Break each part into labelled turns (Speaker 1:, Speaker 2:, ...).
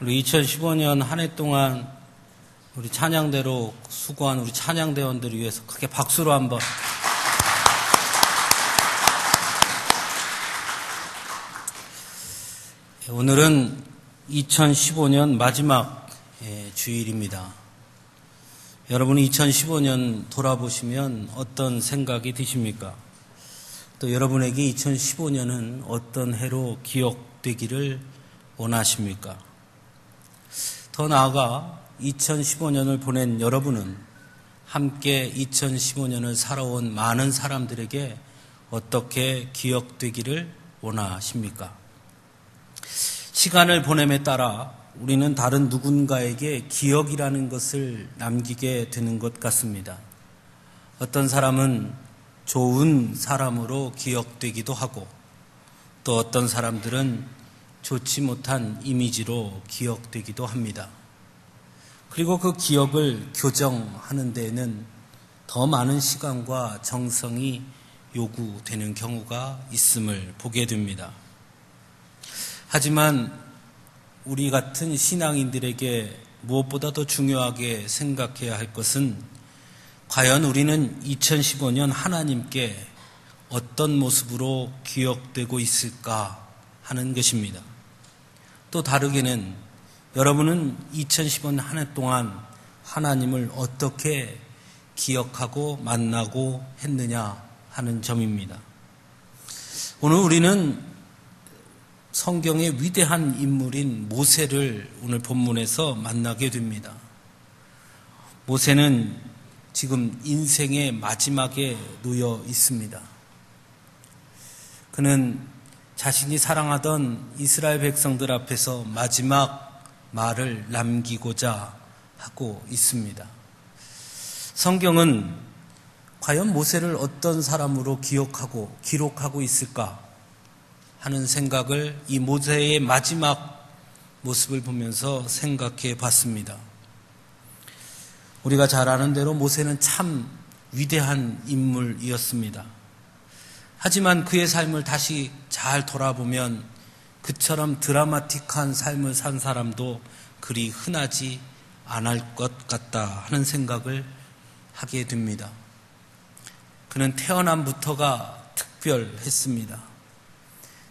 Speaker 1: 우리 2015년 한 해 동안 우리 찬양대로 수고한 우리 찬양대원들을 위해서 크게 박수로 한번. 오늘은 2015년 마지막 예, 주일입니다. 여러분이 2015년 돌아보시면 어떤 생각이 드십니까? 또 여러분에게 2015년은 어떤 해로 기억되기를 원하십니까? 더 나아가 2015년을 보낸 여러분은 함께 2015년을 살아온 많은 사람들에게 어떻게 기억되기를 원하십니까? 시간을 보냄에 따라 우리는 다른 누군가에게 기억이라는 것을 남기게 되는 것 같습니다. 어떤 사람은 좋은 사람으로 기억되기도 하고 또 어떤 사람들은 좋지 못한 이미지로 기억되기도 합니다. 그리고 그 기억을 교정하는 데에는 더 많은 시간과 정성이 요구되는 경우가 있음을 보게 됩니다. 하지만 우리 같은 신앙인들에게 무엇보다 더 중요하게 생각해야 할 것은 과연 우리는 2015년 하나님께 어떤 모습으로 기억되고 있을까 하는 것입니다. 또 다르게는 여러분은 2015년 한 해 동안 하나님을 어떻게 기억하고 만나고 했느냐 하는 점입니다. 오늘 우리는 성경의 위대한 인물인 모세를 오늘 본문에서 만나게 됩니다. 모세는 지금 인생의 마지막에 놓여 있습니다. 그는 자신이 사랑하던 이스라엘 백성들 앞에서 마지막 말을 남기고자 하고 있습니다. 성경은 과연 모세를 어떤 사람으로 기억하고 기록하고 있을까 하는 생각을 이 모세의 마지막 모습을 보면서 생각해 봤습니다. 우리가 잘 아는 대로 모세는 참 위대한 인물이었습니다. 하지만 그의 삶을 다시 잘 돌아보면 그처럼 드라마틱한 삶을 산 사람도 그리 흔하지 않을 것 같다 하는 생각을 하게 됩니다. 그는 태어남부터가 특별했습니다.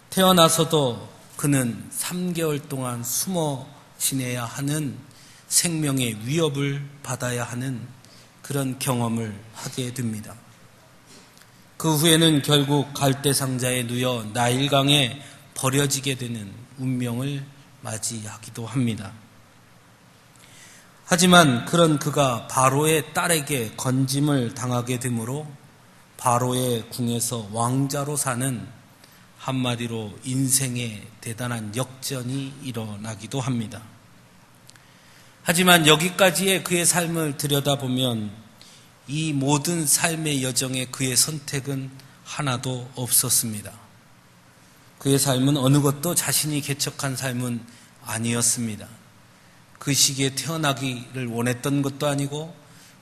Speaker 1: 태어나서도 그는 3개월 동안 숨어 지내야 하는 생명의 위협을 받아야 하는 그런 경험을 하게 됩니다. 그 후에는 결국 갈대 상자에 누여 나일강에 버려지게 되는 운명을 맞이하기도 합니다. 하지만 그런 그가 바로의 딸에게 건짐을 당하게 되므로 바로의 궁에서 왕자로 사는 한마디로 인생의 대단한 역전이 일어나기도 합니다. 하지만 여기까지의 그의 삶을 들여다보면 이 모든 삶의 여정에 그의 선택은 하나도 없었습니다. 그의 삶은 어느 것도 자신이 개척한 삶은 아니었습니다. 그 시기에 태어나기를 원했던 것도 아니고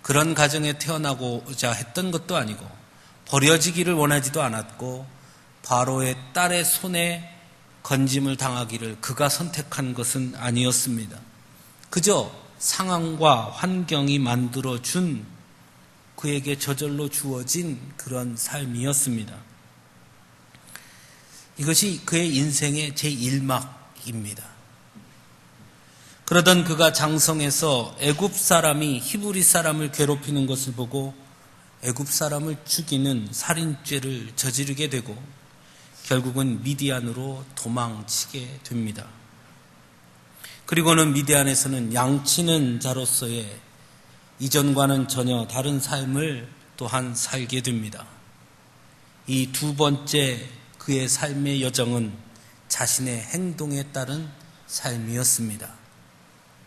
Speaker 1: 그런 가정에 태어나고자 했던 것도 아니고 버려지기를 원하지도 않았고 바로의 딸의 손에 건짐을 당하기를 그가 선택한 것은 아니었습니다. 그저 상황과 환경이 만들어 준 그에게 저절로 주어진 그런 삶이었습니다. 이것이 그의 인생의 제1막입니다. 그러던 그가 장성에서 애굽 사람이 히브리 사람을 괴롭히는 것을 보고 애굽 사람을 죽이는 살인죄를 저지르게 되고 결국은 미디안으로 도망치게 됩니다. 그리고는 미디안에서는 양치는 자로서의 이전과는 전혀 다른 삶을 또한 살게 됩니다. 이 두 번째 그의 삶의 여정은 자신의 행동에 따른 삶이었습니다.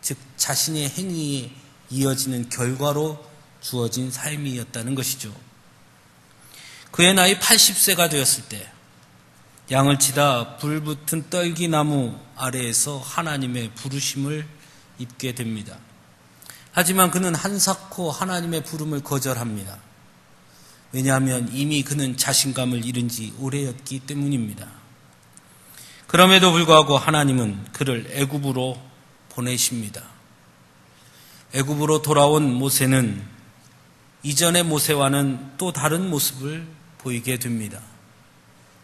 Speaker 1: 즉, 자신의 행위에 이어지는 결과로 주어진 삶이었다는 것이죠. 그의 나이 80세가 되었을 때, 양을 치다 불 붙은 떨기나무 아래에서 하나님의 부르심을 입게 됩니다. 하지만 그는 한사코 하나님의 부름을 거절합니다. 왜냐하면 이미 그는 자신감을 잃은 지 오래였기 때문입니다. 그럼에도 불구하고 하나님은 그를 애굽으로 보내십니다. 애굽으로 돌아온 모세는 이전의 모세와는 또 다른 모습을 보이게 됩니다.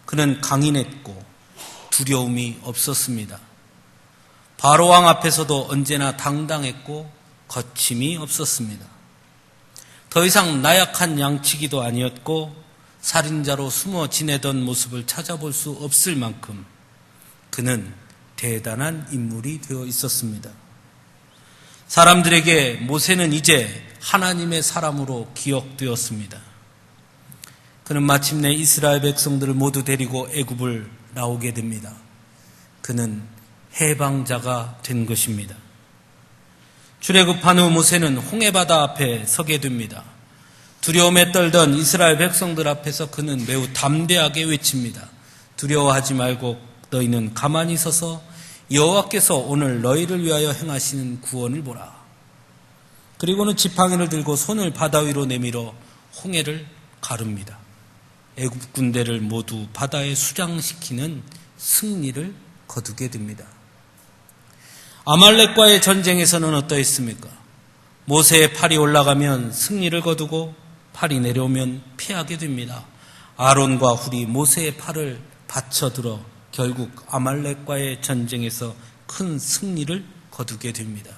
Speaker 1: 그는 강인했고 두려움이 없었습니다. 바로왕 앞에서도 언제나 당당했고 거침이 없었습니다. 더 이상 나약한 양치기도 아니었고 살인자로 숨어 지내던 모습을 찾아볼 수 없을 만큼 그는 대단한 인물이 되어 있었습니다. 사람들에게 모세는 이제 하나님의 사람으로 기억되었습니다. 그는 마침내 이스라엘 백성들을 모두 데리고 애굽을 나오게 됩니다. 그는 해방자가 된 것입니다. 출애굽한 후 모세는 홍해바다 앞에 서게 됩니다. 두려움에 떨던 이스라엘 백성들 앞에서 그는 매우 담대하게 외칩니다. 두려워하지 말고 너희는 가만히 서서 여호와께서 오늘 너희를 위하여 행하시는 구원을 보라. 그리고는 지팡이를 들고 손을 바다 위로 내밀어 홍해를 가릅니다. 애굽 군대를 모두 바다에 수장시키는 승리를 거두게 됩니다. 아말렉과의 전쟁에서는 어떠했습니까? 모세의 팔이 올라가면 승리를 거두고 팔이 내려오면 피하게 됩니다. 아론과 훌이 모세의 팔을 받쳐들어 결국 아말렉과의 전쟁에서 큰 승리를 거두게 됩니다.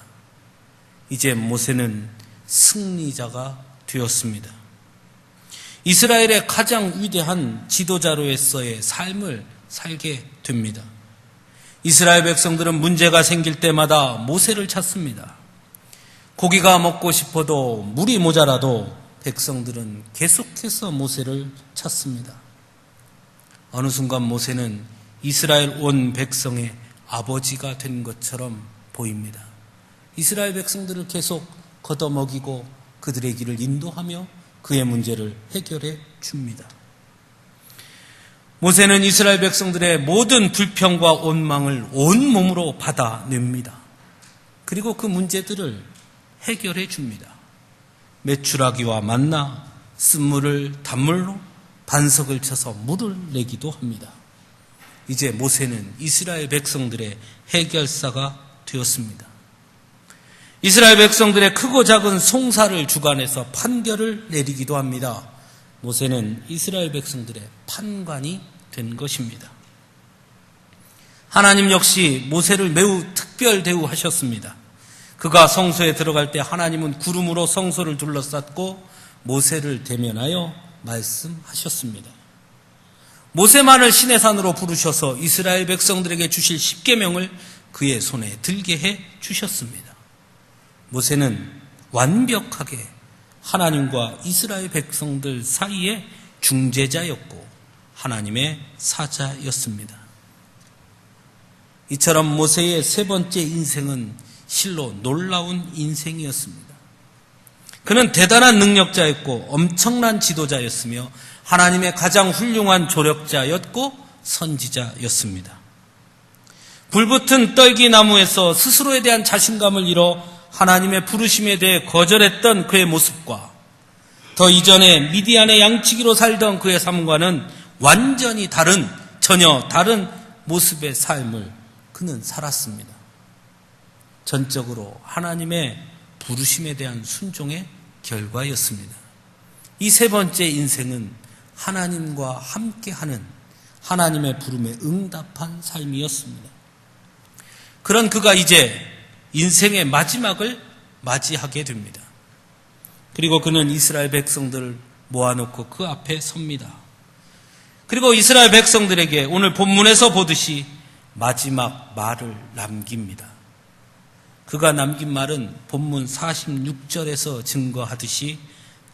Speaker 1: 이제 모세는 승리자가 되었습니다. 이스라엘의 가장 위대한 지도자로서의 삶을 살게 됩니다. 이스라엘 백성들은 문제가 생길 때마다 모세를 찾습니다. 고기가 먹고 싶어도 물이 모자라도 백성들은 계속해서 모세를 찾습니다. 어느 순간 모세는 이스라엘 온 백성의 아버지가 된 것처럼 보입니다. 이스라엘 백성들을 계속 걷어먹이고 그들의 길을 인도하며 그의 문제를 해결해 줍니다. 모세는 이스라엘 백성들의 모든 불평과 원망을 온 몸으로 받아냅니다. 그리고 그 문제들을 해결해 줍니다. 메추라기와 만나 쓴물을 단물로 반석을 쳐서 물을 내기도 합니다. 이제 모세는 이스라엘 백성들의 해결사가 되었습니다. 이스라엘 백성들의 크고 작은 송사를 주관해서 판결을 내리기도 합니다. 모세는 이스라엘 백성들의 판관이 된 것입니다. 하나님 역시 모세를 매우 특별 대우하셨습니다. 그가 성소에 들어갈 때 하나님은 구름으로 성소를 둘러쌌고 모세를 대면하여 말씀하셨습니다. 모세만을 신의 산으로 부르셔서 이스라엘 백성들에게 주실 십계명을 그의 손에 들게 해 주셨습니다. 모세는 완벽하게 하나님과 이스라엘 백성들 사이의 중재자였고 하나님의 사자였습니다. 이처럼 모세의 세 번째 인생은 실로 놀라운 인생이었습니다. 그는 대단한 능력자였고 엄청난 지도자였으며 하나님의 가장 훌륭한 조력자였고 선지자였습니다. 불붙은 떨기나무에서 스스로에 대한 자신감을 잃어 하나님의 부르심에 대해 거절했던 그의 모습과 더 이전에 미디안의 양치기로 살던 그의 삶과는 완전히 다른 전혀 다른 모습의 삶을 그는 살았습니다. 전적으로 하나님의 부르심에 대한 순종의 결과였습니다. 이 세 번째 인생은 하나님과 함께하는 하나님의 부름에 응답한 삶이었습니다. 그런 그가 이제 인생의 마지막을 맞이하게 됩니다. 그리고 그는 이스라엘 백성들을 모아놓고 그 앞에 섭니다. 그리고 이스라엘 백성들에게 오늘 본문에서 보듯이 마지막 말을 남깁니다. 그가 남긴 말은 본문 46절에서 증거하듯이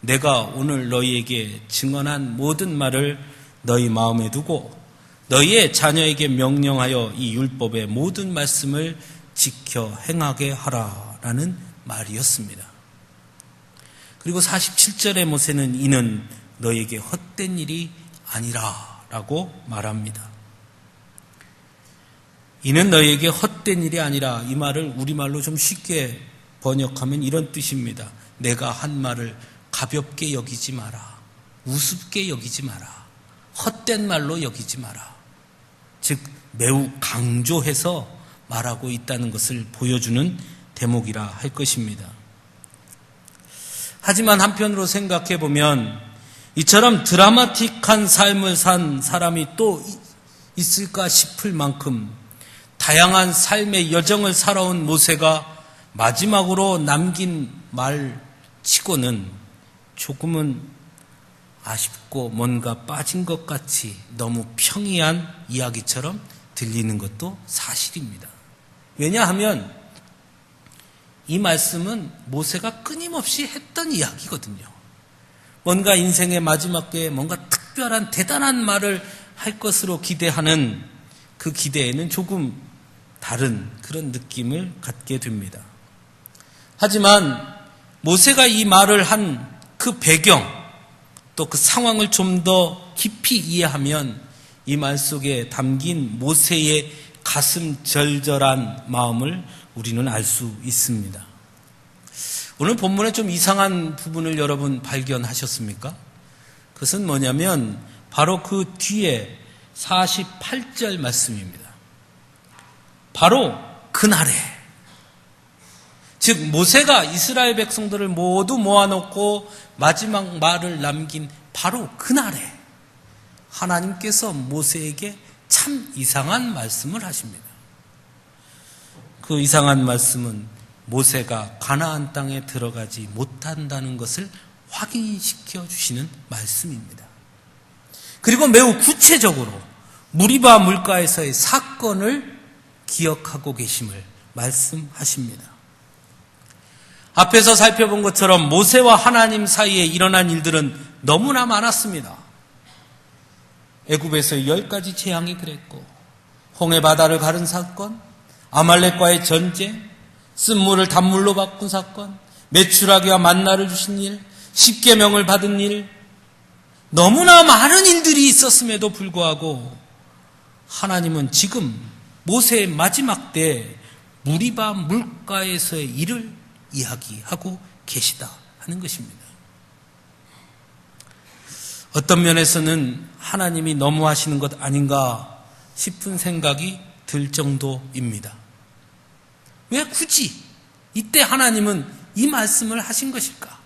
Speaker 1: 내가 오늘 너희에게 증언한 모든 말을 너희 마음에 두고 너희의 자녀에게 명령하여 이 율법의 모든 말씀을 지켜 행하게 하라라는 말이었습니다. 그리고 47절의 모세는 이는 너희에게 헛된 일이 아니라 라고 말합니다. 이는 너희에게 헛된 일이 아니라 이 말을 우리말로 좀 쉽게 번역하면 이런 뜻입니다. 내가 한 말을 가볍게 여기지 마라. 우습게 여기지 마라. 헛된 말로 여기지 마라. 즉, 매우 강조해서 말하고 있다는 것을 보여주는 대목이라 할 것입니다. 하지만 한편으로 생각해 보면 이처럼 드라마틱한 삶을 산 사람이 또 있을까 싶을 만큼 다양한 삶의 여정을 살아온 모세가 마지막으로 남긴 말 치고는 조금은 아쉽고 뭔가 빠진 것 같이 너무 평이한 이야기처럼 들리는 것도 사실입니다. 왜냐하면 이 말씀은 모세가 끊임없이 했던 이야기거든요. 뭔가 인생의 마지막에 뭔가 특별한 대단한 말을 할 것으로 기대하는 그 기대에는 조금 다른 그런 느낌을 갖게 됩니다. 하지만 모세가 이 말을 한 그 배경 또 그 상황을 좀 더 깊이 이해하면 이 말 속에 담긴 모세의 가슴 절절한 마음을 우리는 알 수 있습니다. 오늘 본문에 좀 이상한 부분을 여러분 발견하셨습니까? 그것은 뭐냐면 바로 그 뒤에 48절 말씀입니다. 바로 그날에 즉 모세가 이스라엘 백성들을 모두 모아놓고 마지막 말을 남긴 바로 그날에 하나님께서 모세에게 참 이상한 말씀을 하십니다. 그 이상한 말씀은 모세가 가나안 땅에 들어가지 못한다는 것을 확인시켜 주시는 말씀입니다. 그리고 매우 구체적으로 무리바 물가에서의 사건을 기억하고 계심을 말씀하십니다. 앞에서 살펴본 것처럼 모세와 하나님 사이에 일어난 일들은 너무나 많았습니다. 애굽에서 열 가지 재앙이 그랬고 홍해 바다를 가른 사건, 아말렉과의 전쟁, 쓴물을 단물로 바꾼 사건, 매출하기와 만나를 주신 일, 십계명을 받은 일, 너무나 많은 일들이 있었음에도 불구하고 하나님은 지금 모세의 마지막 때 무리바 물가에서의 일을 이야기하고 계시다 하는 것입니다. 어떤 면에서는 하나님이 너무 하시는 것 아닌가 싶은 생각이 들 정도입니다. 왜 굳이 이때 하나님은 이 말씀을 하신 것일까?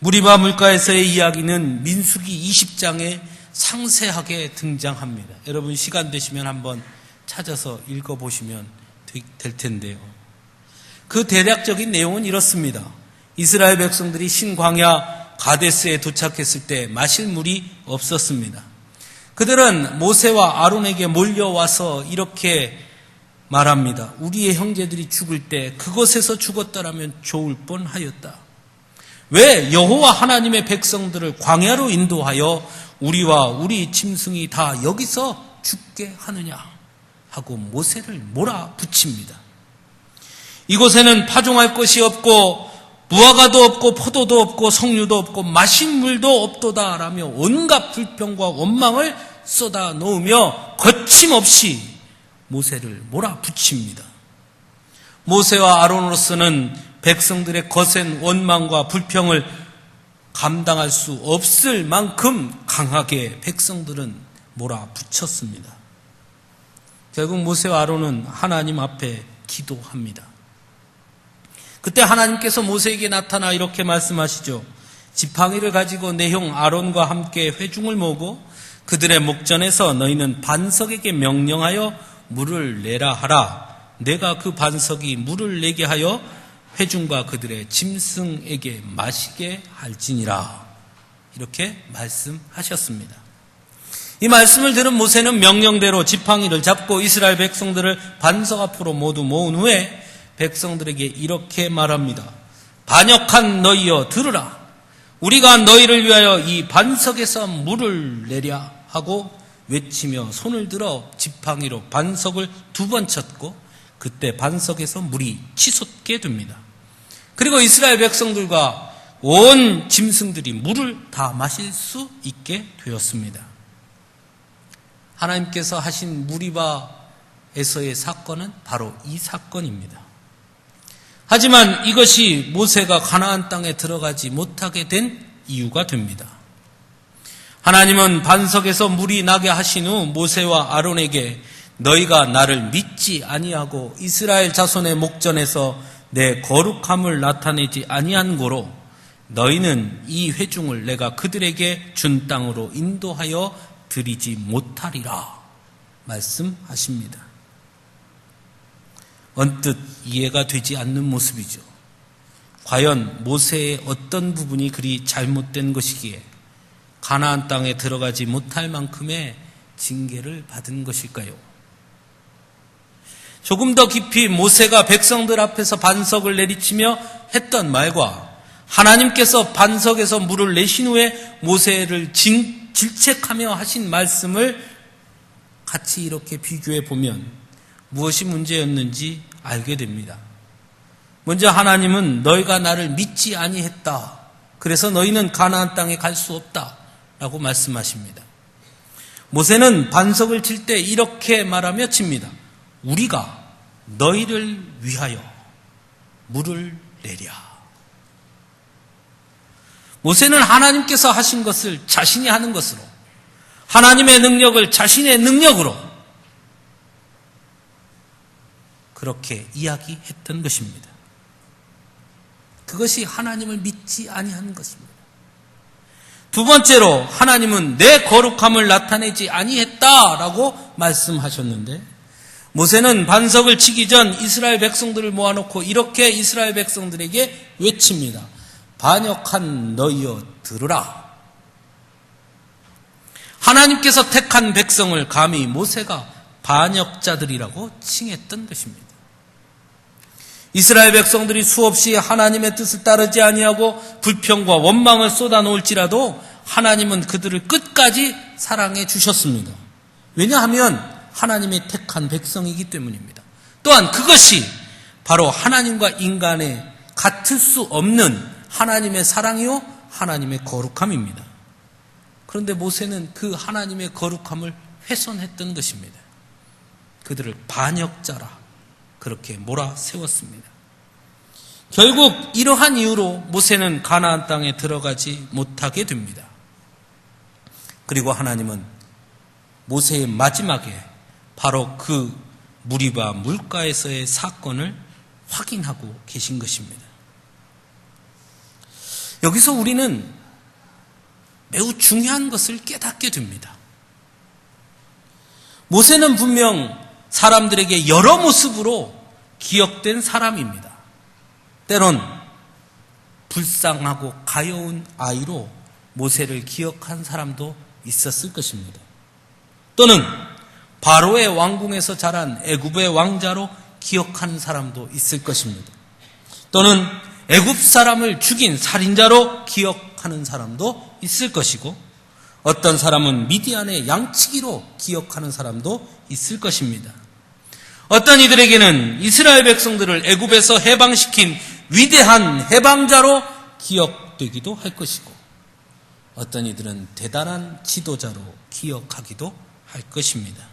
Speaker 1: 무리바 물가에서의 이야기는 민수기 20장에 상세하게 등장합니다. 여러분 시간 되시면 한번 찾아서 읽어보시면 될 텐데요. 그 대략적인 내용은 이렇습니다. 이스라엘 백성들이 신광야 가데스에 도착했을 때 마실 물이 없었습니다. 그들은 모세와 아론에게 몰려와서 이렇게 말합니다. 우리의 형제들이 죽을 때 그것에서 죽었더라면 좋을 뻔하였다. 왜 여호와 하나님의 백성들을 광야로 인도하여 우리와 우리 짐승이 다 여기서 죽게 하느냐 하고 모세를 몰아붙입니다. 이곳에는 파종할 것이 없고 무화과도 없고 포도도 없고 석류도 없고 마신 물도 없도다라며 온갖 불평과 원망을 쏟아 놓으며 거침없이 모세를 몰아붙입니다. 모세와 아론으로서는 백성들의 거센 원망과 불평을 감당할 수 없을 만큼 강하게 백성들은 몰아붙였습니다. 결국 모세와 아론은 하나님 앞에 기도합니다. 그때 하나님께서 모세에게 나타나 이렇게 말씀하시죠. 지팡이를 가지고 내 형 아론과 함께 회중을 모으고 그들의 목전에서 너희는 반석에게 명령하여 물을 내라 하라. 내가 그 반석이 물을 내게 하여 회중과 그들의 짐승에게 마시게 할지니라. 이렇게 말씀하셨습니다. 이 말씀을 들은 모세는 명령대로 지팡이를 잡고 이스라엘 백성들을 반석 앞으로 모두 모은 후에 백성들에게 이렇게 말합니다. 반역한 너희여 들으라. 우리가 너희를 위하여 이 반석에서 물을 내랴 하고 외치며 손을 들어 지팡이로 반석을 두 번 쳤고 그때 반석에서 물이 치솟게 됩니다. 그리고 이스라엘 백성들과 온 짐승들이 물을 다 마실 수 있게 되었습니다. 하나님께서 하신 무리바에서의 사건은 바로 이 사건입니다. 하지만 이것이 모세가 가나안 땅에 들어가지 못하게 된 이유가 됩니다. 하나님은 반석에서 물이 나게 하신 후 모세와 아론에게 너희가 나를 믿지 아니하고 이스라엘 자손의 목전에서 내 거룩함을 나타내지 아니한 고로 너희는 이 회중을 내가 그들에게 준 땅으로 인도하여 드리지 못하리라 말씀하십니다. 언뜻 이해가 되지 않는 모습이죠. 과연 모세의 어떤 부분이 그리 잘못된 것이기에 가나안 땅에 들어가지 못할 만큼의 징계를 받은 것일까요? 조금 더 깊이 모세가 백성들 앞에서 반석을 내리치며 했던 말과 하나님께서 반석에서 물을 내신 후에 모세를 진, 질책하며 하신 말씀을 같이 이렇게 비교해 보면 무엇이 문제였는지 알게 됩니다. 먼저 하나님은 너희가 나를 믿지 아니했다. 그래서 너희는 가나안 땅에 갈 수 없다 라고 말씀하십니다. 모세는 반석을 칠 때 이렇게 말하며 칩니다. 우리가 너희를 위하여 물을 내랴. 모세는 하나님께서 하신 것을 자신이 하는 것으로 하나님의 능력을 자신의 능력으로 그렇게 이야기했던 것입니다. 그것이 하나님을 믿지 아니한 것입니다. 두 번째로 하나님은 내 거룩함을 나타내지 아니했다라고 말씀하셨는데 모세는 반석을 치기 전 이스라엘 백성들을 모아놓고 이렇게 이스라엘 백성들에게 외칩니다. 반역한 너희여 들으라. 하나님께서 택한 백성을 감히 모세가 반역자들이라고 칭했던 것입니다. 이스라엘 백성들이 수없이 하나님의 뜻을 따르지 아니하고 불평과 원망을 쏟아놓을지라도 하나님은 그들을 끝까지 사랑해 주셨습니다. 왜냐하면 하나님의 택한 백성이기 때문입니다. 또한 그것이 바로 하나님과 인간의 같을 수 없는 하나님의 사랑이요 하나님의 거룩함입니다. 그런데 모세는 그 하나님의 거룩함을 훼손했던 것입니다. 그들을 반역자라 그렇게 몰아 세웠습니다. 결국 이러한 이유로 모세는 가나안 땅에 들어가지 못하게 됩니다. 그리고 하나님은 모세의 마지막에 바로 그 무리바 물가에서의 사건을 확인하고 계신 것입니다. 여기서 우리는 매우 중요한 것을 깨닫게 됩니다. 모세는 분명 사람들에게 여러 모습으로 기억된 사람입니다. 때론 불쌍하고 가여운 아이로 모세를 기억한 사람도 있었을 것입니다. 또는 바로의 왕궁에서 자란 애굽의 왕자로 기억하는 사람도 있을 것입니다. 또는 애굽 사람을 죽인 살인자로 기억하는 사람도 있을 것이고 어떤 사람은 미디안의 양치기로 기억하는 사람도 있을 것입니다. 어떤 이들에게는 이스라엘 백성들을 애굽에서 해방시킨 위대한 해방자로 기억되기도 할 것이고 어떤 이들은 대단한 지도자로 기억하기도 할 것입니다.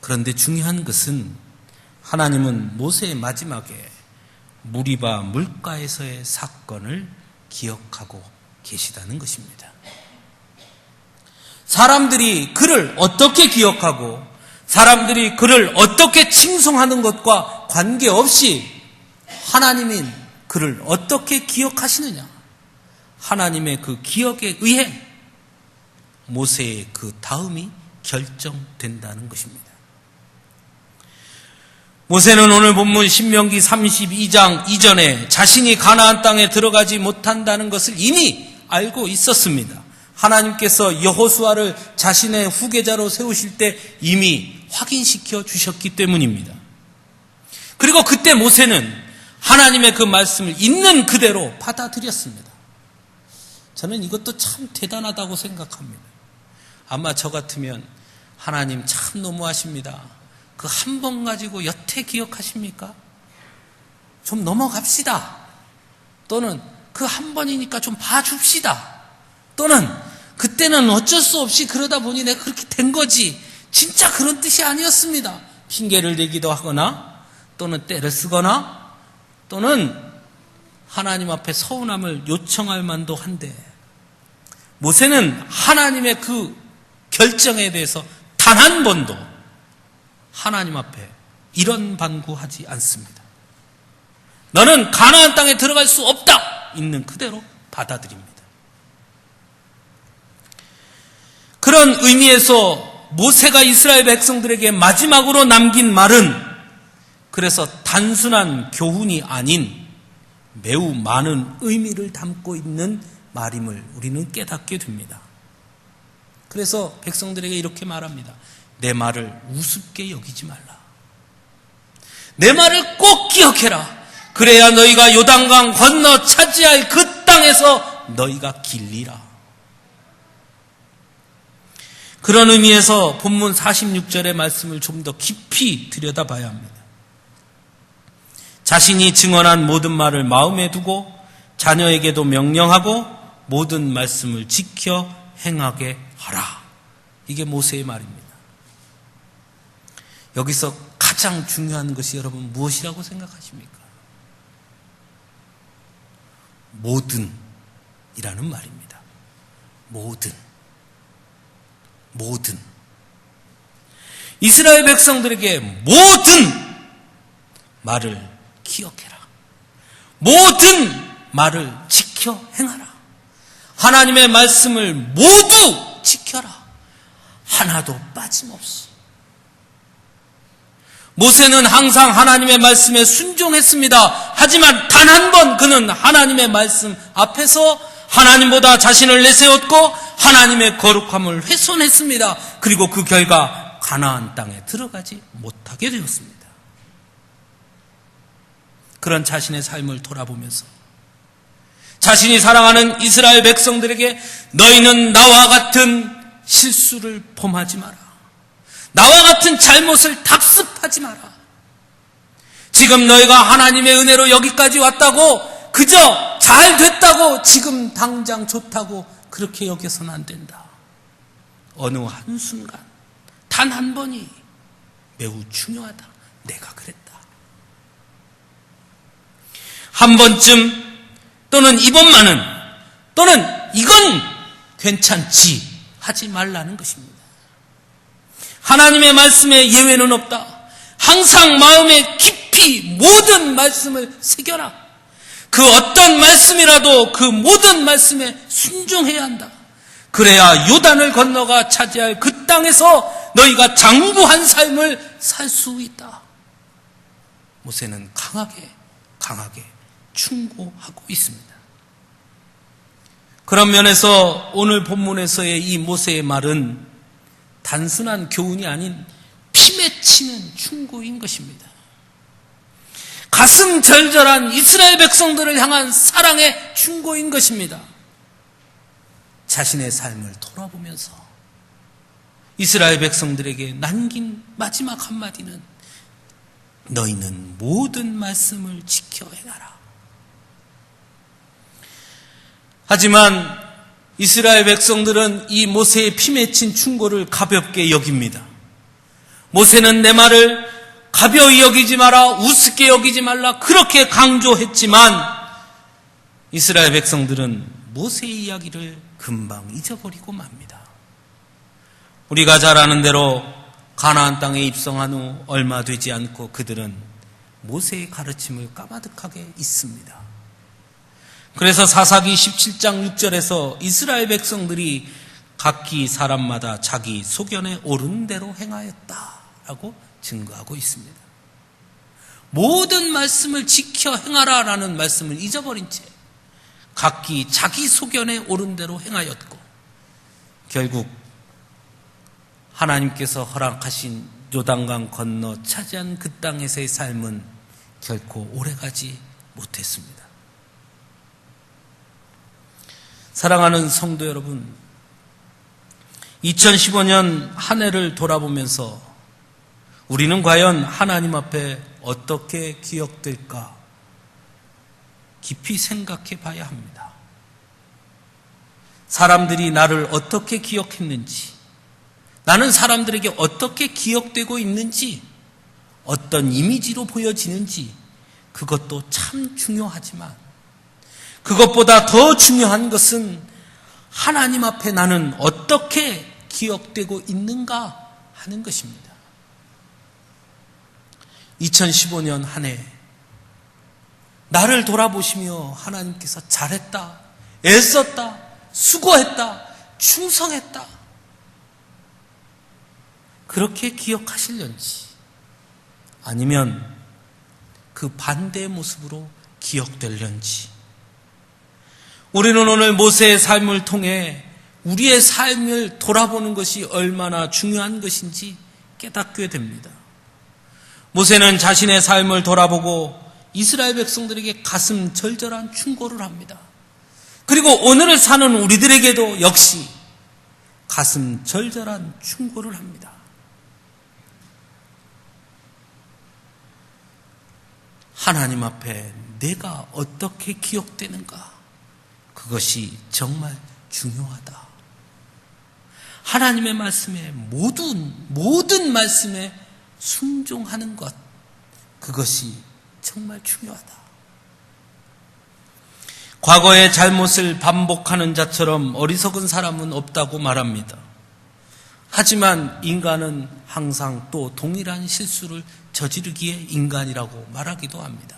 Speaker 1: 그런데 중요한 것은 하나님은 모세의 마지막에 무리바 물가에서의 사건을 기억하고 계시다는 것입니다. 사람들이 그를 어떻게 기억하고 사람들이 그를 어떻게 칭송하는 것과 관계없이 하나님인 그를 어떻게 기억하시느냐? 하나님의 그 기억에 의해 모세의 그 다음이 결정된다는 것입니다. 모세는 오늘 본문 신명기 32장 이전에 자신이 가나안 땅에 들어가지 못한다는 것을 이미 알고 있었습니다. 하나님께서 여호수아를 자신의 후계자로 세우실 때 이미 확인시켜 주셨기 때문입니다. 그리고 그때 모세는 하나님의 그 말씀을 있는 그대로 받아들였습니다. 저는 이것도 참 대단하다고 생각합니다. 아마 저 같으면 하나님 참 너무하십니다. 그 한 번 가지고 여태 기억하십니까? 좀 넘어갑시다. 또는 그 한 번이니까 좀 봐줍시다. 또는 그때는 어쩔 수 없이 그러다 보니 내가 그렇게 된 거지. 진짜 그런 뜻이 아니었습니다. 핑계를 대기도 하거나 또는 때를 쓰거나 또는 하나님 앞에 서운함을 요청할 만도 한데 모세는 하나님의 그 결정에 대해서 단 한 번도 하나님 앞에 이런 반구하지 않습니다. 너는 가나안 땅에 들어갈 수 없다. 있는 그대로 받아들입니다. 그런 의미에서 모세가 이스라엘 백성들에게 마지막으로 남긴 말은 그래서 단순한 교훈이 아닌 매우 많은 의미를 담고 있는 말임을 우리는 깨닫게 됩니다. 그래서 백성들에게 이렇게 말합니다. 내 말을 우습게 여기지 말라. 내 말을 꼭 기억해라. 그래야 너희가 요단강 건너 차지할 그 땅에서 너희가 길리라. 그런 의미에서 본문 46절의 말씀을 좀 더 깊이 들여다봐야 합니다. 자신이 증언한 모든 말을 마음에 두고 자녀에게도 명령하고 모든 말씀을 지켜 행하게 하라. 이게 모세의 말입니다. 여기서 가장 중요한 것이 여러분 무엇이라고 생각하십니까? 모든이라는 말입니다. 모든. 모든. 이스라엘 백성들에게 모든 말을 기억해라. 모든 말을 지켜 행하라. 하나님의 말씀을 모두 지켜라. 하나도 빠짐없이. 모세는 항상 하나님의 말씀에 순종했습니다. 하지만 단 한 번 그는 하나님의 말씀 앞에서 하나님보다 자신을 내세웠고 하나님의 거룩함을 훼손했습니다. 그리고 그 결과 가나안 땅에 들어가지 못하게 되었습니다. 그런 자신의 삶을 돌아보면서 자신이 사랑하는 이스라엘 백성들에게 너희는 나와 같은 실수를 범하지 마라. 나와 같은 잘못을 답습하지 마라. 지금 너희가 하나님의 은혜로 여기까지 왔다고 그저 잘 됐다고 지금 당장 좋다고 그렇게 여겨서는 안 된다. 어느 한순간 단 한 번이 매우 중요하다. 내가 그랬다. 한 번쯤 또는 이번만은 또는 이건 괜찮지 하지 말라는 것입니다. 하나님의 말씀에 예외는 없다. 항상 마음에 깊이 모든 말씀을 새겨라. 그 어떤 말씀이라도 그 모든 말씀에 순종해야 한다. 그래야 요단을 건너가 차지할 그 땅에서 너희가 장구한 삶을 살 수 있다. 모세는 강하게, 강하게 충고하고 있습니다. 그런 면에서 오늘 본문에서의 이 모세의 말은 단순한 교훈이 아닌 피맺히는 충고인 것입니다. 가슴 절절한 이스라엘 백성들을 향한 사랑의 충고인 것입니다. 자신의 삶을 돌아보면서 이스라엘 백성들에게 남긴 마지막 한마디는 너희는 모든 말씀을 지켜 행하라. 하지만 이스라엘 백성들은 이 모세의 피 맺힌 충고를 가볍게 여깁니다. 모세는 내 말을 가벼이 여기지 마라, 우습게 여기지 말라, 그렇게 강조했지만 이스라엘 백성들은 모세의 이야기를 금방 잊어버리고 맙니다. 우리가 잘 아는 대로 가나안 땅에 입성한 후 얼마 되지 않고 그들은 모세의 가르침을 까마득하게 있습니다. 그래서 사사기 17장 6절에서 이스라엘 백성들이 각기 사람마다 자기 소견에 옳은 대로 행하였다라고 증거하고 있습니다. 모든 말씀을 지켜 행하라라는 말씀을 잊어버린 채 각기 자기 소견에 옳은 대로 행하였고 결국 하나님께서 허락하신 요단강 건너 차지한 그 땅에서의 삶은 결코 오래가지 못했습니다. 사랑하는 성도 여러분, 2015년 한 해를 돌아보면서 우리는 과연 하나님 앞에 어떻게 기억될까 깊이 생각해 봐야 합니다. 사람들이 나를 어떻게 기억했는지, 나는 사람들에게 어떻게 기억되고 있는지, 어떤 이미지로 보여지는지, 그것도 참 중요하지만, 그것보다 더 중요한 것은 하나님 앞에 나는 어떻게 기억되고 있는가 하는 것입니다. 2015년 한 해, 나를 돌아보시며 하나님께서 잘했다, 애썼다, 수고했다, 충성했다. 그렇게 기억하실런지, 아니면 그 반대의 모습으로 기억될런지, 우리는 오늘 모세의 삶을 통해 우리의 삶을 돌아보는 것이 얼마나 중요한 것인지 깨닫게 됩니다. 모세는 자신의 삶을 돌아보고 이스라엘 백성들에게 가슴 절절한 충고를 합니다. 그리고 오늘을 사는 우리들에게도 역시 가슴 절절한 충고를 합니다. 하나님 앞에 내가 어떻게 기억되는가? 그것이 정말 중요하다. 하나님의 말씀에 모든, 모든 말씀에 순종하는 것, 그것이 정말 중요하다. 과거의 잘못을 반복하는 자처럼 어리석은 사람은 없다고 말합니다. 하지만 인간은 항상 또 동일한 실수를 저지르기에 인간이라고 말하기도 합니다.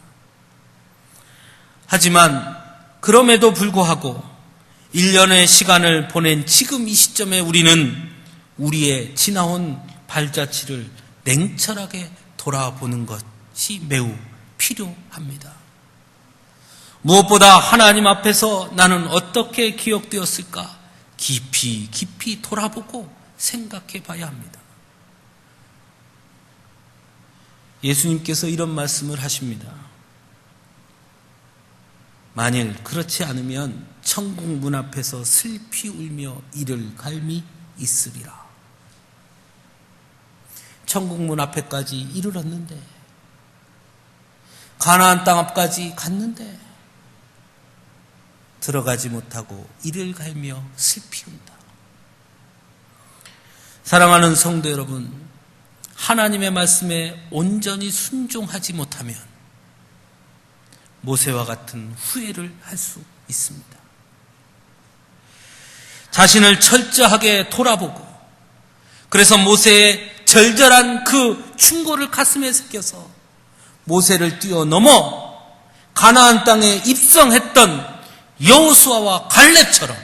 Speaker 1: 하지만 그럼에도 불구하고 1년의 시간을 보낸 지금 이 시점에 우리는 우리의 지나온 발자취를 냉철하게 돌아보는 것이 매우 필요합니다. 무엇보다 하나님 앞에서 나는 어떻게 기억되었을까 깊이 깊이 돌아보고 생각해 봐야 합니다. 예수님께서 이런 말씀을 하십니다. 만일 그렇지 않으면 천국 문 앞에서 슬피 울며 이를 갈미 있으리라. 천국 문 앞에까지 이르렀는데 가나안 땅 앞까지 갔는데 들어가지 못하고 이를 갈며 슬피 운다. 사랑하는 성도 여러분, 하나님의 말씀에 온전히 순종하지 못하면 모세와 같은 후회를 할 수 있습니다. 자신을 철저하게 돌아보고 그래서 모세의 절절한 그 충고를 가슴에 새겨서 모세를 뛰어넘어 가나안 땅에 입성했던 여호수아와 갈렙처럼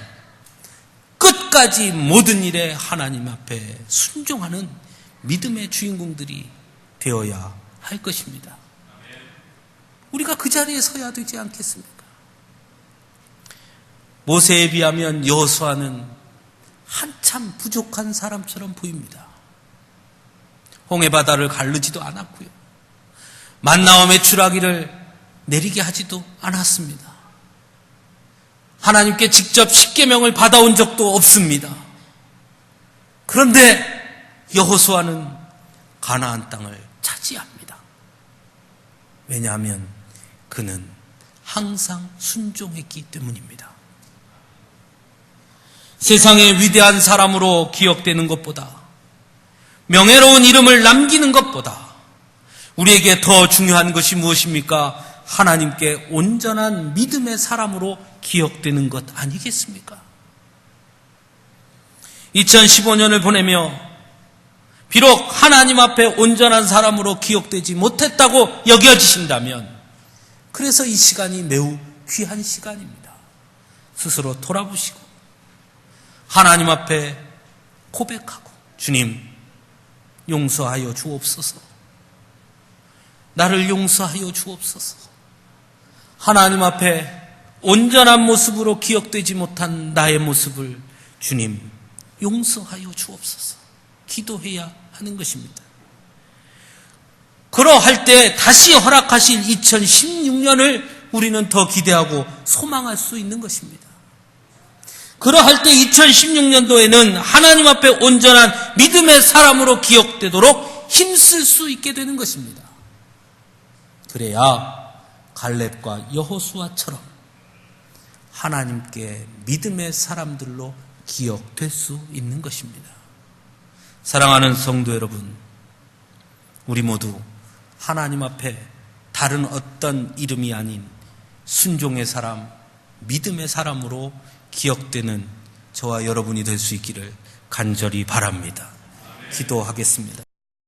Speaker 1: 끝까지 모든 일에 하나님 앞에 순종하는 믿음의 주인공들이 되어야 할 것입니다. 우리가 그 자리에 서야 되지 않겠습니까? 모세에 비하면 여호수아는 한참 부족한 사람처럼 보입니다. 홍해 바다를 가르지도 않았고요. 만나와 메추라기를 내리게 하지도 않았습니다. 하나님께 직접 십계명을 받아온 적도 없습니다. 그런데 여호수아는 가나안 땅을 차지합니다. 왜냐하면 그는 항상 순종했기 때문입니다. 세상의 위대한 사람으로 기억되는 것보다 명예로운 이름을 남기는 것보다 우리에게 더 중요한 것이 무엇입니까? 하나님께 온전한 믿음의 사람으로 기억되는 것 아니겠습니까? 2015년을 보내며 비록 하나님 앞에 온전한 사람으로 기억되지 못했다고 여겨지신다면 그래서 이 시간이 매우 귀한 시간입니다. 스스로 돌아보시고 하나님 앞에 고백하고 주님 용서하여 주옵소서. 나를 용서하여 주옵소서. 하나님 앞에 온전한 모습으로 기억되지 못한 나의 모습을 주님 용서하여 주옵소서. 기도해야 하는 것입니다. 그러할 때 다시 허락하실 2016년을 우리는 더 기대하고 소망할 수 있는 것입니다. 그러할 때 2016년도에는 하나님 앞에 온전한 믿음의 사람으로 기억되도록 힘쓸 수 있게 되는 것입니다. 그래야 갈렙과 여호수아처럼 하나님께 믿음의 사람들로 기억될 수 있는 것입니다. 사랑하는 성도 여러분, 우리 모두 하나님 앞에 다른 어떤 이름이 아닌 순종의 사람, 믿음의 사람으로 기억되는 저와 여러분이 될 수 있기를 간절히 바랍니다. 기도하겠습니다.